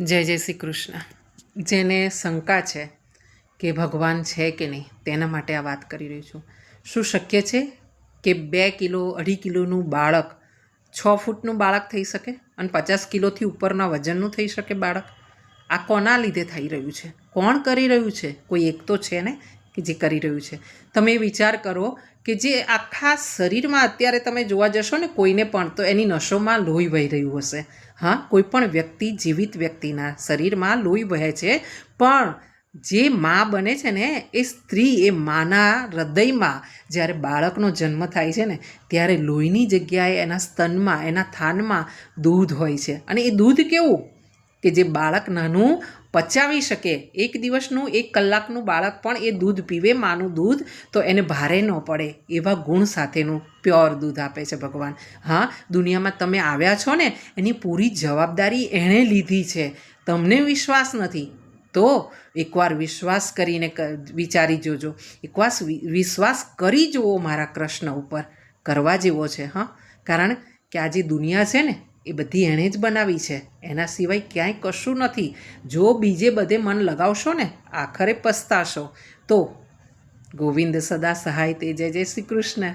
જય જય શ્રી કૃષ્ણ જેને શંકા છે કે ભગવાન છે કે નહીં, તેના માટે આ વાત કરી રહી છું. શું શક્ય છે કે બે કિલો, અઢી કિલોનું બાળક છ ફૂટનું બાળક થઈ શકે અને પચાસ કિલોથી ઉપરના વજનનું થઈ શકે બાળક? આ કોના લીધે થઈ રહ્યું છે? કોણ કરી રહ્યું છે? કોઈ એક તો છે ને? કે જે કરી રહ્યું છે. તમે વિચાર કરો કે જે આખા શરીરમાં અત્યારે તમે જોવા જશો ને કોઈને પણ, તો એની નસોમાં લોહી વહી રહ્યું હશે. હા, કોઈ પણ વ્યક્તિ, જીવિત વ્યક્તિના શરીરમાં લોહી વહે છે, પણ જે મા બને છે ને, એ સ્ત્રી, એ માના હૃદયમાં જ્યારે બાળકનો જન્મ થાય છે ને, ત્યારે લોહીની જગ્યાએ, એના સ્તનમાં, એના થાનમાં દૂધ હોય છે. અને એ દૂધ કેવું? કે જે બાળક નાનું પચાવી શકે. એક દિવસનું, એક કલાકનું બાળક પણ એ દૂધ પીવે, માનું દૂધ, તો એને ભારે ન પડે. એવા ગુણ સાથેનું પ્યોર દૂધ આપે છે ભગવાન. હા, દુનિયામાં તમે આવ્યા છો ને, એની પૂરી જવાબદારી એણે લીધી છે. તમને વિશ્વાસ નથી. તો એકવાર વિશ્વાસ કરીને વિચારી જોજો. એકવાર વિશ્વાસ કરી જુઓ મારા કૃષ્ણ ઉપર. કરવા જેવો છે, હા. કારણ કે આ જે દુનિયા છે ને એ બધી એણે જ બનાવી છે. એના સિવાય ક્યાંય કશું નથી. જો બીજે બધે મન લગાવશો ને, આખરે પસ્તાશો. તો ગોવિંદ સદા સહાય તે જય જય શ્રી કૃષ્ણ.